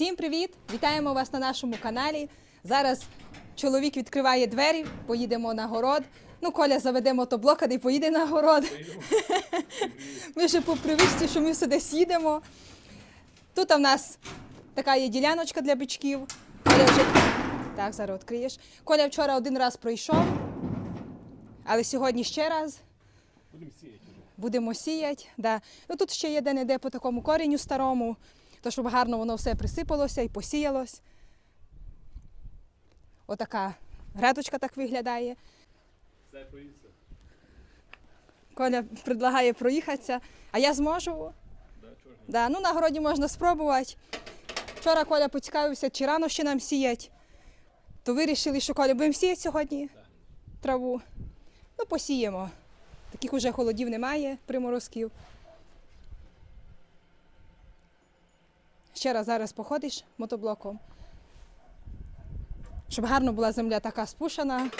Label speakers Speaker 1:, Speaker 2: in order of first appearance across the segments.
Speaker 1: Всім привіт! Вітаємо вас на нашому каналі. Зараз чоловік відкриває двері, поїдемо на город. Ну, Коля заведе мотоблока і поїде на город. Ми вже по привичці, що ми все десь їдемо. Тут в нас така є діляночка для бичків. Коля вже... Так, зараз відкриєш. Коля вчора один раз пройшов, але сьогодні ще раз.
Speaker 2: Будемо сіяти.
Speaker 1: Будемо сіяти. Да. Ну, тут ще є де-не-де по такому корінню старому, то щоб гарно воно все присипалося і посіялось. Отака грядочка так виглядає.
Speaker 2: Проїться.
Speaker 1: Коля предлагає проїхатися, а я зможу.
Speaker 2: Да?
Speaker 1: Да. Ну, на городі можна спробувати. Вчора Коля поцікавився, чи рано ще нам сіять. То вирішили, що Коля будемо сіяти сьогодні траву. Ну, посіємо. Таких уже холодів немає, приморозків. Ще раз зараз походиш мотоблоком. Щоб гарно була земля така спушена.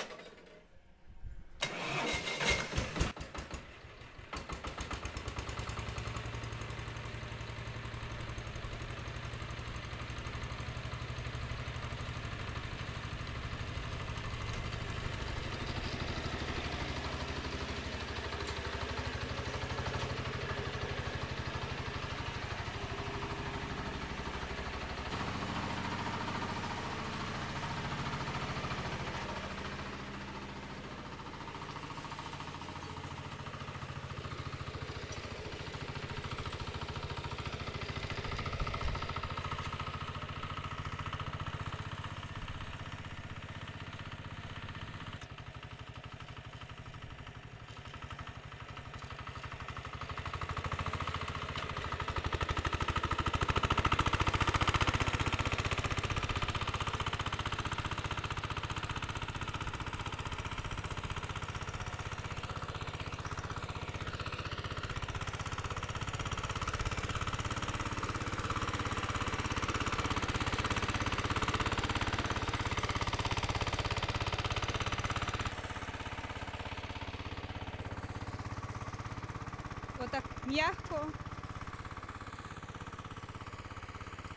Speaker 1: Отак м'яко.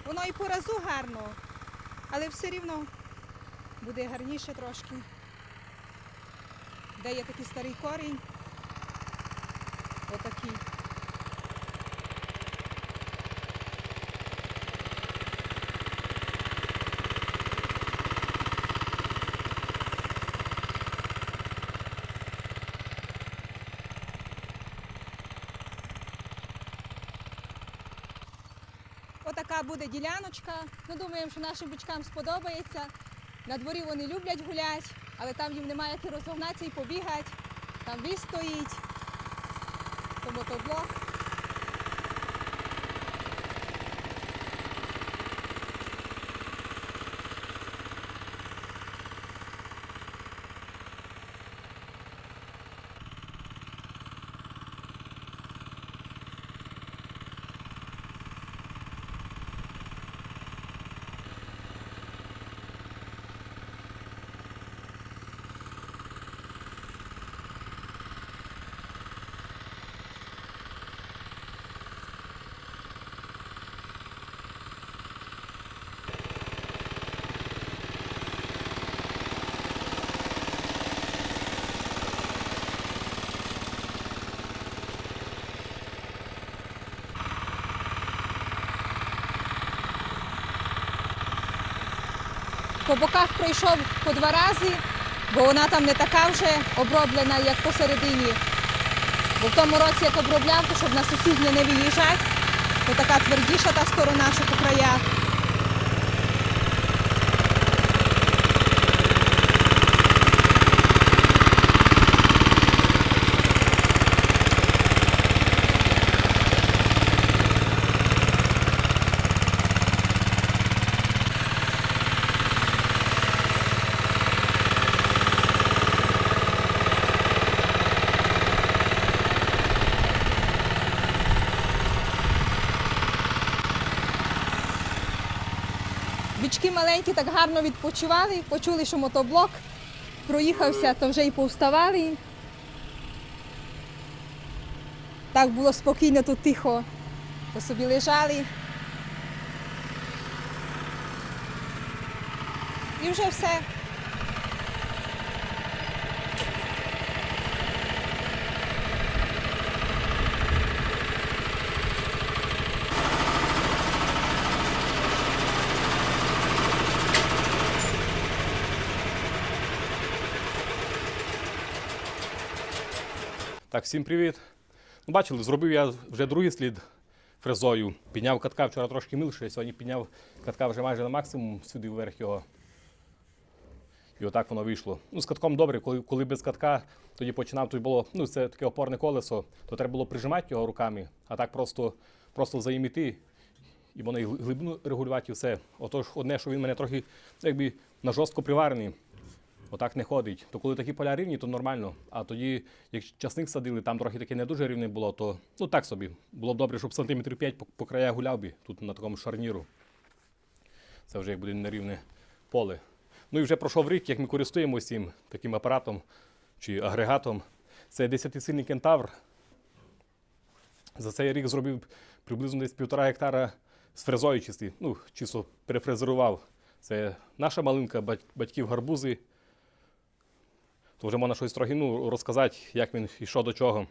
Speaker 1: Воно і по разу гарно, але все рівно буде гарніше трошки. Де є такий старий корінь. Отакий. Отака буде діляночка. Ми думаємо, що нашим бичкам сподобається. На дворі вони люблять гуляти, але там їм немає як і і побігати. Там віз стоїть, то мотоблок. По боках пройшов по два рази, бо вона там не така вже оброблена, як посередині. Бо в тому році, як обробляв, то щоб на сусідні не виїжджати, то така твердіша та сторона, що по краях. Бички маленькі так гарно відпочивали, почули, що мотоблок проїхався, то вже і повставали. Так було спокійно, тут тихо, то собі лежали. І вже все.
Speaker 2: Так, всім привіт. Ну, бачили, зробив я вже другий слід фрезою. Підняв катка вчора трошки милше, сьогодні підняв катка вже майже на максимум сюди вверх його. І отак воно вийшло. Ну, з катком добре, коли, коли без катка, тоді починав, то було, ну, це таке опорне колесо, то треба було прижимати його руками, а так просто, просто заїміти, і воно і гли- глибину регулювати і все. Отож, одне, що він мене трохи ну, якби на жорстко приварений. Отак не ходить. То коли такі поля рівні, то нормально. А тоді, як часник садили, там трохи таке не дуже рівне було, то ну так собі. Було б добре, щоб сантиметрів 5 по, по краях гуляв би тут на такому шарніру. Це вже як буде нерівне поле. Ну і вже пройшов рік, як ми користуємося цим таким апаратом чи агрегатом. Це 10-сильний кентавр. За цей рік зробив приблизно десь півтора гектара з фрезою чисті. Ну, чисто перефрезерував. Це наша малинка, батьків гарбузи. То вже можна щось трохи ну, розказати, як він що до чого.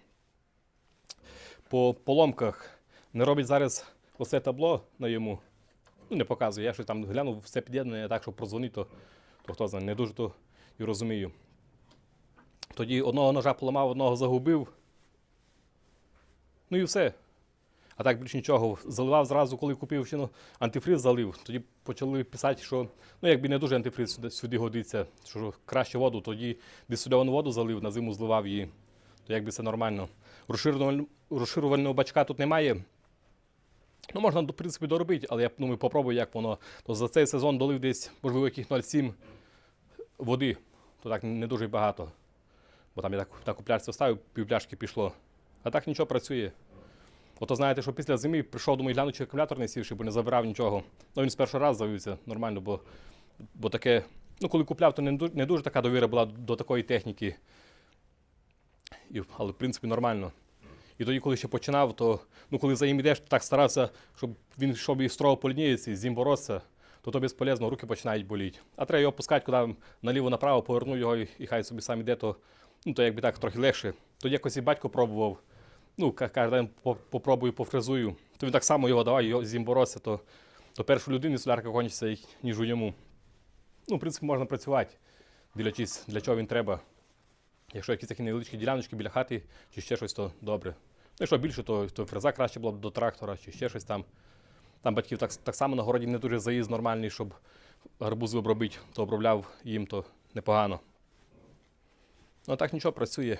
Speaker 2: По поломках не робить зараз оце табло на йому. Ну, не показує. Я щось там глянув, все під'єднане так, щоб прозвонити, то, то хто знає, не дуже то і розумію. Тоді одного ножа поламав, одного загубив. Ну і все. А так більше нічого. Заливав зразу, коли купив ще ну, антифриз залив. Тоді почали писати, що ну, якби не дуже антифриз сюди, сюди годиться, що краще воду, тоді дистильовану воду залив, на зиму зливав її. То якби це нормально. Розширювального, розширювального бачка тут немає. Ну, можна, в принципі, доробити, але я думаю, попробую, як воно. То за цей сезон долив десь, можливо, яких 0,7 води. То так не дуже багато. Бо там я так, так у пляшці ставив, пів пляшки пішло. А так нічого працює. Ото знаєте, що після зими прийшов, думаю, гляну, чи акумулятор не сівши, бо не забирав нічого. Ну він з першого разу завівся нормально, бо, бо таке, ну коли купляв, то не, ду- не дуже така довіра була до такої техніки. І, але в принципі нормально. І тоді, коли ще починав, то ну коли за ним йдеш, то так старався, щоб він йшов і строго по лінійці, з ним боротися, то то безполезно, руки починають боліти. А треба його пускати, куди наліво-направо, поверну його і, і хай собі сам іде, то, ну, то якби так трохи легше. Тоді якось і батько пробував. Ну, ка- каже, попробую, пофрезую. То він так само його давай, його з ним боротися, то, то першу людину солярка кончиться, ніж у йому. Ну, в принципі, можна працювати, дивлячись, для чого він треба. Якщо якісь такі невеличкі діляночки біля хати, чи ще щось, то добре. Ну, якщо більше, то, то фреза краще було б до трактора, чи ще щось там. Там батьків так, так само на городі не дуже заїзд нормальний, щоб гарбузи обробити, то обробляв їм, то непогано. Ну, так нічого працює.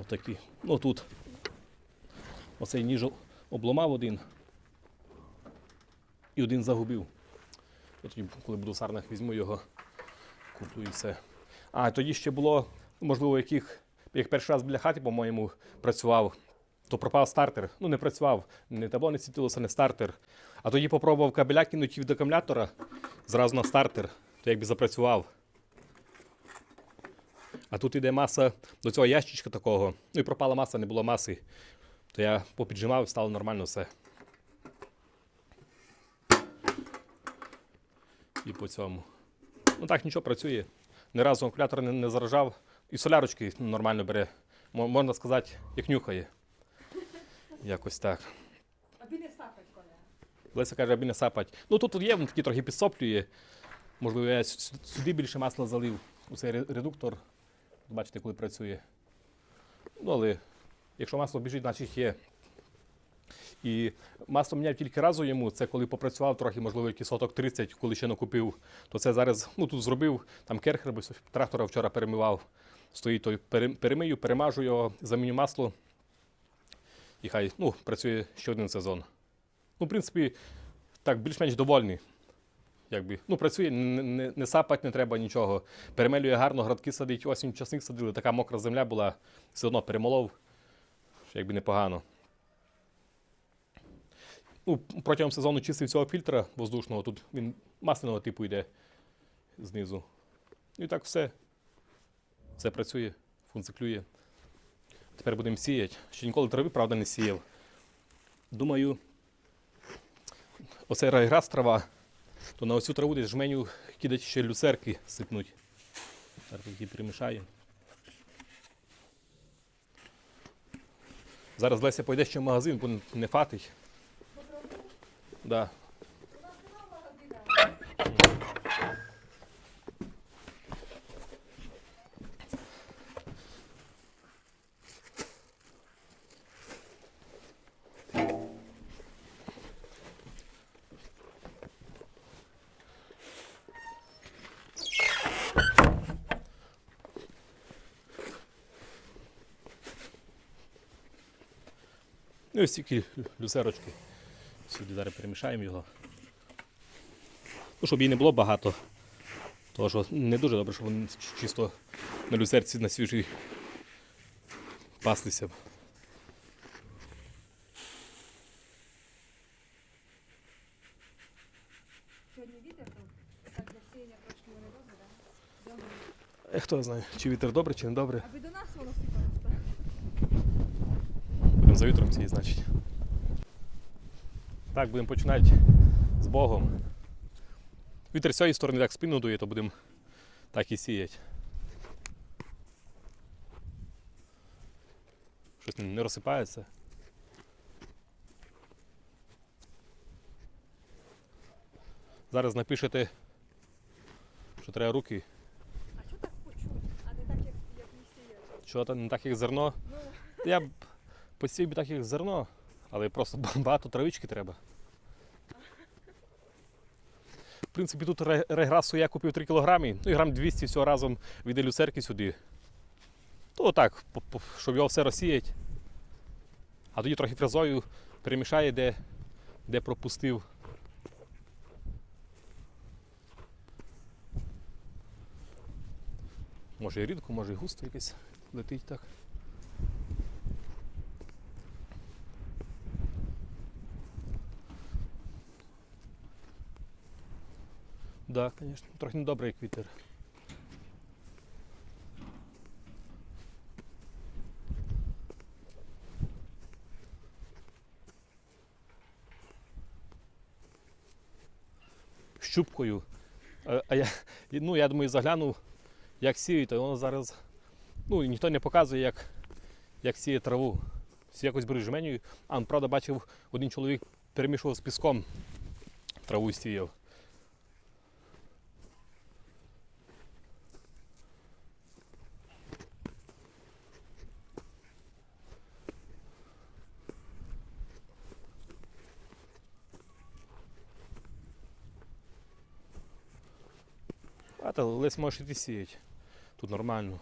Speaker 2: Отакі. Ну тут. Оцей ніж обломав один. І один загубив. Я тоді, коли буду в сарнах, візьму його, куплю і все. А тоді ще було, можливо, яких, як перший раз біля хати, по-моєму, працював, то пропав стартер. Ну, не працював, не табло не світилося, не стартер. А тоді попробував кабеля кинути від акумулятора зразу на стартер, то якби запрацював. А тут іде маса до цього ящичка такого. Ну і пропала маса, не було маси. То я попіджимав і стало нормально все. І по цьому. Ну так нічого працює. Ні разу акумулятор не, не заражав. І солярочки нормально бере. Мо- Можна сказати, як нюхає. Якось так.
Speaker 1: Аби не сапать, Коля.
Speaker 2: Леся каже, аби не сапать. Ну тут є, він такий трохи підсоплює. Можливо, я сюди більше масла залив. У цей редуктор. Бачите, коли працює. Ну, але якщо масло біжить, значить є. І масло міняв тільки разу йому. Це коли попрацював трохи, можливо, якийсь соток 30, коли ще не купив. То це зараз ну, тут зробив, там керхер, бо трактора вчора перемивав. Стоїть той, перемию, перемажу його, заміню масло. І хай ну, працює ще один сезон. Ну, в принципі, так, більш-менш довольний. Якби. Ну, працює, не, не, не сапать не треба нічого. Перемелює гарно, градки садить, осінь часник садили, така мокра земля була, все одно перемолов. Якби непогано. Ну, протягом сезону чистив цього фільтра воздушного, тут він масляного типу йде знизу. І так все. Все працює, функціклює. Тепер будемо сіяти. Ще ніколи трави, правда, не сіяв. Думаю, оце райграс трава, то на оцю траву десь жменю кидать ще люцерки сипнуть. Зараз її перемішаю. Зараз Леся пойде ще в магазин, бо не фатить. Да. Ну і ось тільки люцерочки. Сюди зараз перемішаємо його. Ну, щоб її не було багато. Тому що не дуже добре, щоб вони чисто на люцерці на свіжій паслися. Е, Хто знає, чи вітер добре, чи не добре.
Speaker 1: Аби до нас воно сипалося.
Speaker 2: За вітром цієї, значить. Так, будемо починати з Богом. Вітер з цієї сторони так спину дує, то будемо так і сіяти. Щось не розсипається. Зараз напишете, що треба руки.
Speaker 1: А що так почуть, а не так, як, як ми сіяли?
Speaker 2: Що не так, як зерно.
Speaker 1: Ну,
Speaker 2: Я б посів би так, як зерно, але просто багато травички треба. В принципі, тут реграсу я купив 3 кілограми, ну і грам 200 всього разом від люцерки сюди. То так, щоб його все розсіяти. А тоді трохи фрезою перемішає, де, де пропустив. Може і рідко, може і густо якесь летить так. Да, звісно. Трохи недобре, як вітер. Щупкою. А, а я, ну, я думаю, заглянув, як сіють, то воно зараз. Ну, ніхто не показує, як, як сіє траву. Всі якось беруть жменю. А, правда, бачив, один чоловік перемішував з піском траву сіяв. А але лесь можеш іти сіяти. Тут нормально.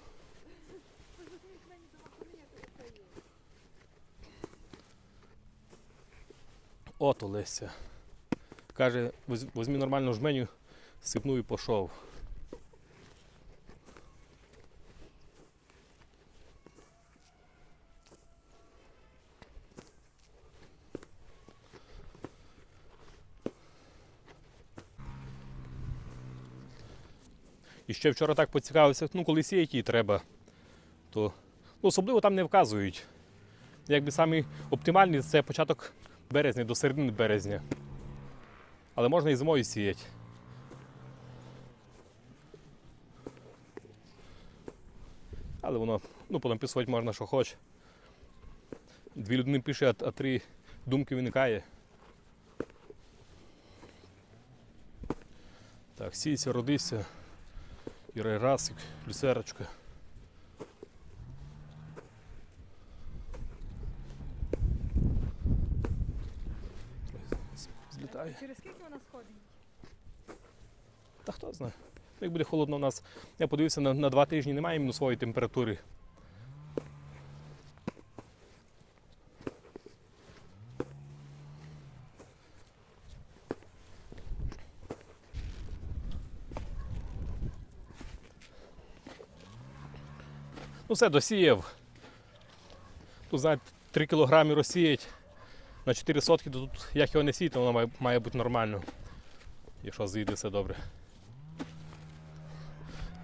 Speaker 2: От Леся. Каже, возьми нормальну жменю, сипнув і пішов. І ще вчора так поцікавився, ну коли сіяти її треба, то ну, особливо там не вказують. Якби самі оптимальні це початок березня до середини березня. Але можна і зимою сіяти. Але воно, ну, понаписувати можна, що хоч. Дві людини пише, а три думки виникає. Так, сійся, родися. І райрасик, люцерочка. Злітає.
Speaker 1: через скільки вона сходить?
Speaker 2: Та хто знає. Як буде холодно у нас. Я подивився, на, на два тижні немає мінусової температури. Все, досіяв. Тут, знаєте, 3 кілограми розсіять на 4 сотки, то тут як його не сіяти, воно має, має бути нормально. Якщо зійде все добре.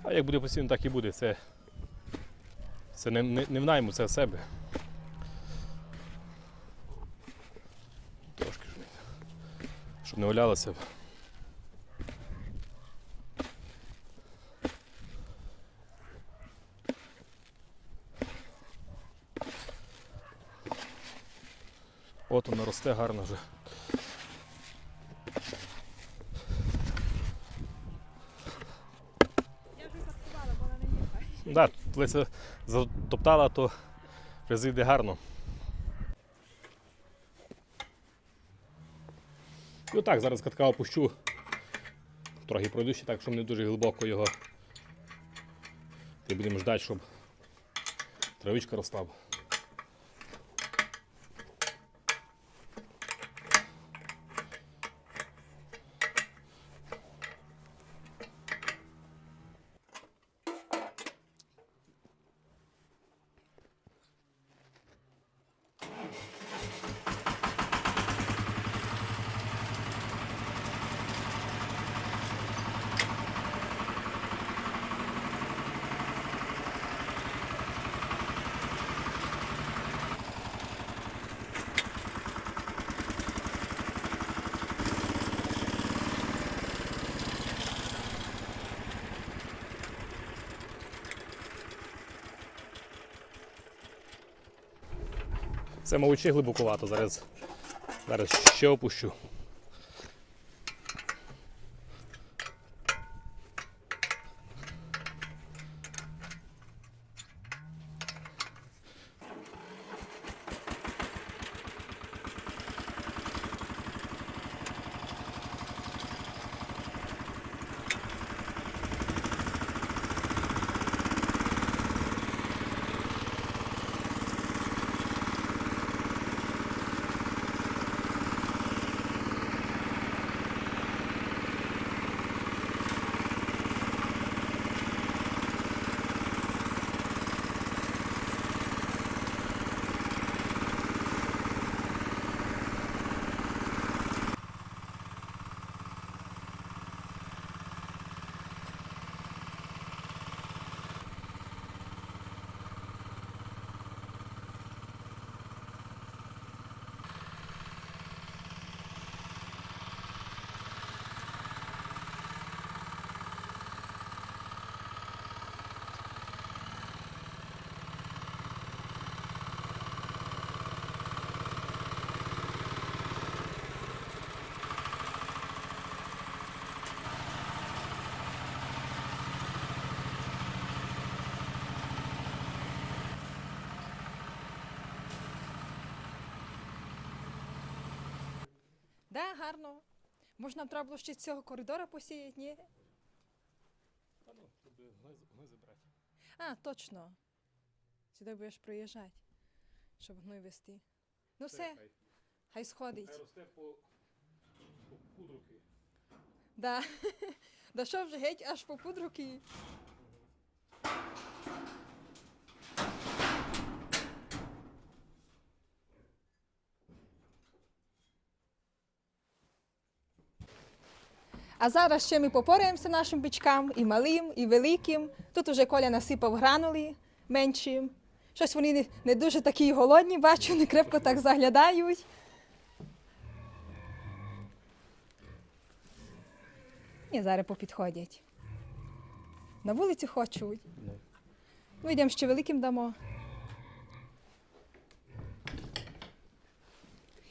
Speaker 2: А як буде постійно, так і буде. Це, це не, не, не в найму, це в себе. Трошки щоб не валялося. От воно росте гарно вже.
Speaker 1: Я вже заткувала, бо вона не їхає.
Speaker 2: Да, Леся затоптала, то вже зійде гарно. Ну так, зараз катка опущу. Трохи пройду ще так, щоб не дуже глибоко його. І будемо ждати, щоб травичка росла. Це, мовчи глибокувато. Зараз, зараз ще опущу.
Speaker 1: Да, гарно. Можна треба було ще з цього коридора посіяти, ні? А, точно. Сюди будеш проїжджати, щоб гной вести. Ну все, хай сходить.
Speaker 2: росте по, по пудруки.
Speaker 1: Да. Дійшов вже геть аж по пудруки. А зараз ще ми попораємося нашим бичкам, і малим, і великим. Тут уже Коля насипав гранули менші. Щось вони не, не дуже такі голодні, бачу, не крепко так заглядають. І зараз попідходять. На вулиці хочуть. Ну, йдемо ще великим дамо.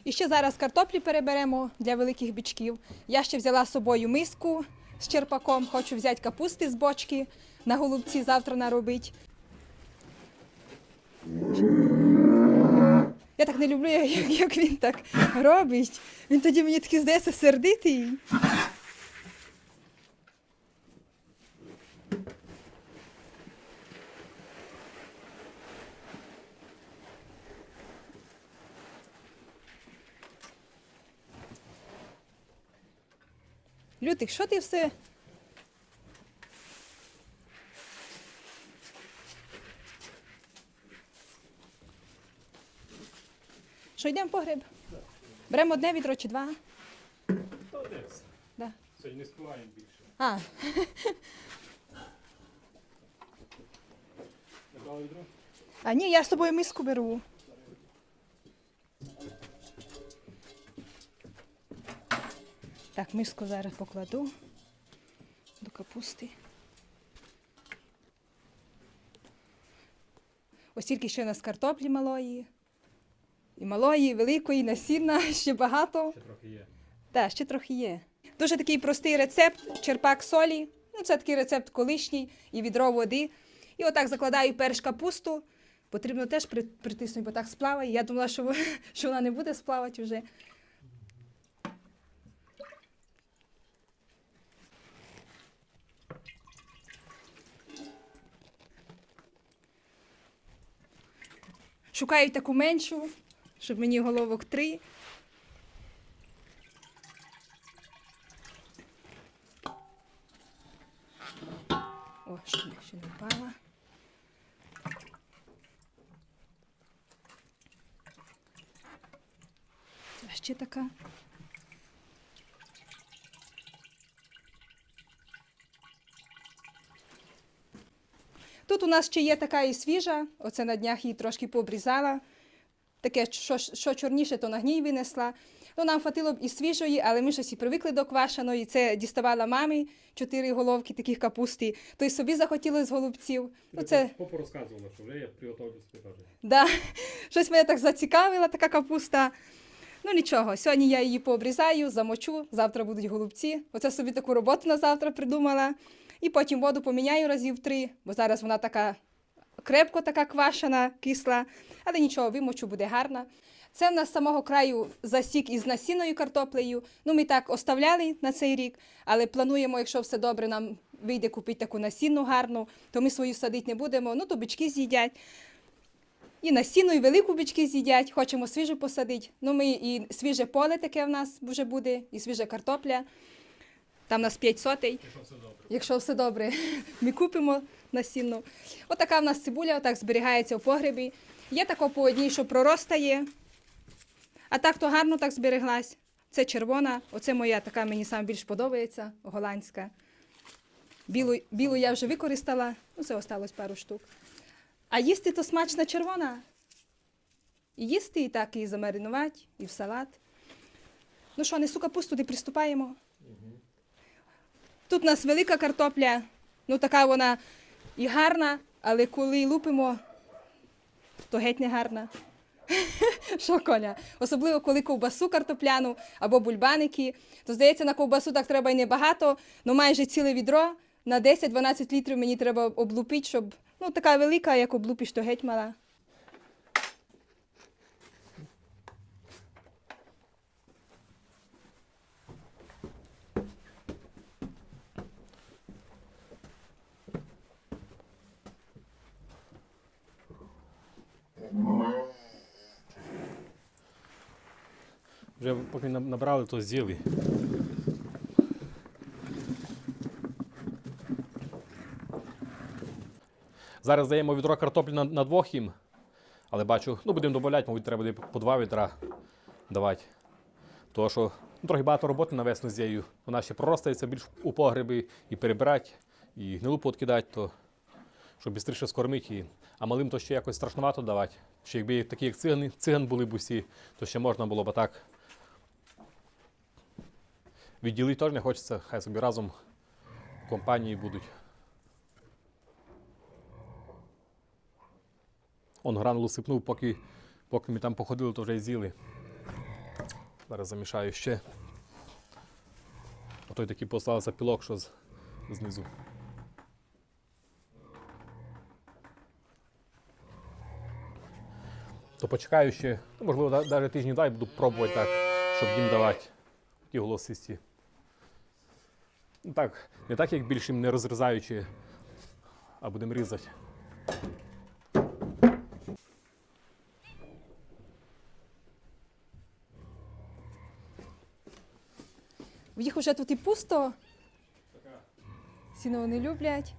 Speaker 1: І ще зараз картоплі переберемо для великих бічків. Я ще взяла з собою миску з черпаком, хочу взяти капусти з бочки на голубці завтра наробити. Я так не люблю, як він так робить. Він тоді мені такий здається сердитий. Лютик, що ти все? Що йдемо в погреб? Беремо одне відро чи два?
Speaker 2: Та десь.
Speaker 1: Да.
Speaker 2: Сьогодні не співаємо більше.
Speaker 1: А,
Speaker 2: Не брали відро?
Speaker 1: а ні, я з тобою миску беру. Так, миску зараз покладу до капусти. Ось тільки ще у нас картоплі малої. І малої, і великої, і насінна, ще багато.
Speaker 2: Ще трохи є.
Speaker 1: Так, ще трохи є. Дуже такий простий рецепт, черпак солі. Ну, це такий рецепт колишній і відро води. І отак закладаю перш капусту. Потрібно теж притиснути, бо так сплаває. Я думала, що, що вона не буде сплавати вже. Шукаю таку меншу, щоб мені головок три. О, ще, не- ще не впала. Ще така. Нас ще є така і свіжа, оце на днях її трошки пообрізала. Таке, що, що чорніше, то на гній винесла. Ну, нам хватило б і свіжої, але ми щось і привикли до квашеної. Це діставала мамі чотири головки таких капусти, то й собі захотілося з голубців. Ну, це,
Speaker 2: Попу розказувала, що вже я приготовлю
Speaker 1: да, щось мене так зацікавила, така капуста. Ну нічого, сьогодні я її пообрізаю, замочу, завтра будуть голубці. Оце собі таку роботу на завтра придумала. І потім воду поміняю разів три, бо зараз вона така крепко така квашена, кисла, але нічого, вимочу буде гарна. Це в нас з самого краю засік із насінною картоплею. Ну, ми так оставляли на цей рік, але плануємо, якщо все добре, нам вийде купити таку насінну гарну, то ми свою садити не будемо. Ну, то бички з'їдять. І насінну, і велику бички з'їдять, хочемо свіжу посадити. Ну, ми і свіже поле таке в нас вже буде, і свіжа картопля. Там у нас 5 сотей.
Speaker 2: Якщо все добре.
Speaker 1: Ми купимо насінну. Отака в нас цибуля, отак зберігається в погребі. Є тако по одній, що проростає. А так то гарно так збереглась. Це червона, оце моя така мені саме більш подобається, голландська. Білу, білу я вже використала, ну це осталось пару штук. А їсти то смачна червона. І їсти, і так, і замаринувати, і в салат. Ну що, несу капусту, де приступаємо. Тут у нас велика картопля, ну така вона і гарна, але коли лупимо, то геть не гарна. Що, Коля? Особливо, коли ковбасу картопляну або бульбаники, то здається, на ковбасу так треба і небагато, ну майже ціле відро на 10-12 літрів мені треба облупити, щоб ну така велика, як облупиш, то геть мала.
Speaker 2: Вже поки набрали, то з'їли. Зараз даємо відро картоплі на, на двох їм. Але бачу, ну будемо додавати, мабуть, треба буде по два відра давати. Тому що ну, трохи багато роботи на весну з. Вона ще проростається більш у погреби і перебирати, і гнилу подкидати, то щоб швидше скормити її. А малим то ще якось страшнувато давати. Ще якби такі, як цигани, циган були б усі, то ще можна було б так. Відділити теж не хочеться, хай собі разом в компанії будуть. Он гранулу сипнув, поки, поки ми там походили, то вже й з'їли. Зараз замішаю ще. А той такий поставився пілок, що з, знизу. То почекаю ще, ну, можливо, навіть тижні дай буду пробувати так, щоб їм давати ті голосисті. Так, не так, як більше не розрізаючи, а будемо різати.
Speaker 1: В їх вже тут і пусто. Сіно вони люблять.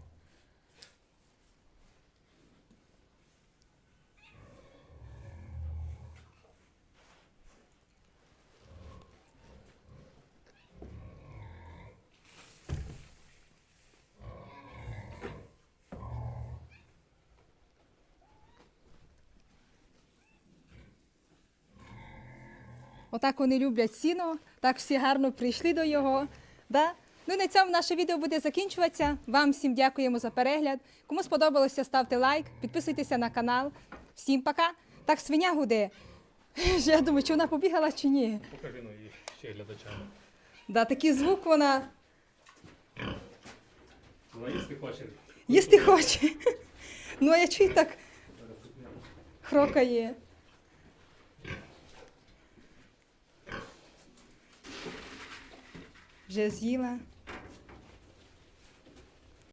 Speaker 1: Отак вони люблять сіно, так всі гарно прийшли до його. Да? Ну і на цьому наше відео буде закінчуватися. Вам всім дякуємо за перегляд. Кому сподобалося, ставте лайк, підписуйтеся на канал. Всім пока. Так, свиня гуде. Я думаю, чи вона побігала чи ні.
Speaker 2: Покажи ну, і ще глядачам.
Speaker 1: Да, такий звук вона
Speaker 2: Вона їсти хоче.
Speaker 1: їсти хоче. Ну, а я чую так хрокає. Вже з'їла.